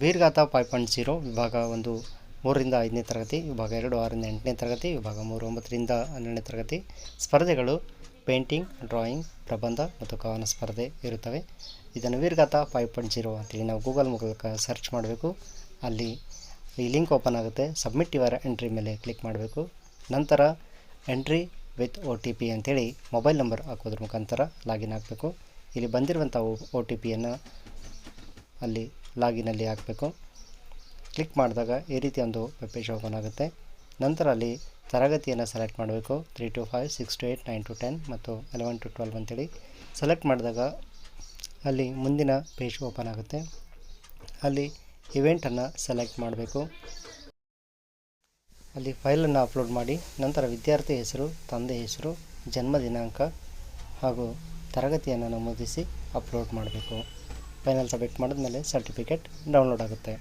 ವೀರ್ಗಾಥ five point zero ವಿಭಾಗ ಒಂದು ಮೂರರಿಂದ ಐದನೇ ತರಗತಿ, ವಿಭಾಗ ಎರಡು ಆರರಿಂದ ಎಂಟನೇ ತರಗತಿ, ವಿಭಾಗ ಮೂರು ಒಂಬತ್ತರಿಂದ ಹನ್ನೆರಡನೇ ತರಗತಿ. ಸ್ಪರ್ಧೆಗಳು ಪೇಂಟಿಂಗ್, ಡ್ರಾಯಿಂಗ್, ಪ್ರಬಂಧ ಮತ್ತು ಕವನ ಸ್ಪರ್ಧೆ ಇರುತ್ತವೆ. ಇದನ್ನು ವೀರ್ಗಾಥ ಫೈವ್ ಪಾಯಿಂಟ್ ಜೀರೋ ಅಂತೇಳಿ ನಾವು ಗೂಗಲ್ ಮೂಲಕ ಸರ್ಚ್ ಮಾಡಬೇಕು. ಅಲ್ಲಿ ಈ ಲಿಂಕ್ ಓಪನ್ ಆಗುತ್ತೆ. ಸಬ್ಮಿಟ್ ಯುವರ್ ಎಂಟ್ರಿ ಮೇಲೆ ಕ್ಲಿಕ್ ಮಾಡಬೇಕು. ನಂತರ entry with O T P ಅಂತೇಳಿ ಮೊಬೈಲ್ ನಂಬರ್ ಹಾಕೋದ್ರ ಮುಖಾಂತರ ಲಾಗಿನ್ ಆಗಬೇಕು. ಇಲ್ಲಿ ಬಂದಿರುವಂಥ ಒ ಟಿ ಪಿಯನ್ನು ಅಲ್ಲಿ ಲಾಗಿನಲ್ಲಿ ಹಾಕಬೇಕು. ಕ್ಲಿಕ್ ಮಾಡಿದಾಗ ಈ ರೀತಿ ಒಂದು ವೆಬ್ ಪೇಜ್ ಓಪನ್ ಆಗುತ್ತೆ. ನಂತರ ಅಲ್ಲಿ ತರಗತಿಯನ್ನು ಸೆಲೆಕ್ಟ್ ಮಾಡಬೇಕು. Three to five six to eight nine to ten ಮತ್ತು ಎಲೆವೆನ್ ಟು ಟ್ವೆಲ್ವ್ ಅಂತೇಳಿ. ಸೆಲೆಕ್ಟ್ ಮಾಡಿದಾಗ ಅಲ್ಲಿ ಮುಂದಿನ ಪೇಜ್ ಓಪನ್ ಆಗುತ್ತೆ. ಅಲ್ಲಿ ಇವೆಂಟನ್ನು ಸೆಲೆಕ್ಟ್ ಮಾಡಬೇಕು. ಅಲ್ಲಿ ಫೈಲನ್ನು ಅಪ್ಲೋಡ್ ಮಾಡಿ. ನಂತರ ವಿದ್ಯಾರ್ಥಿ ಹೆಸರು, ತಂದೆ ಹೆಸರು, ಜನ್ಮ ದಿನಾಂಕ ಹಾಗೂ ತರಗತಿಯನ್ನು ನಮೂದಿಸಿ ಅಪ್ಲೋಡ್ ಮಾಡಬೇಕು. ಫೈನಲ್ ಸಬ್ಮಿಟ್ ಮಾಡಿದ್ಮೇಲೆ ಸರ್ಟಿಫಿಕೇಟ್ ಡೌನ್ಲೋಡ್ ಆಗುತ್ತೆ.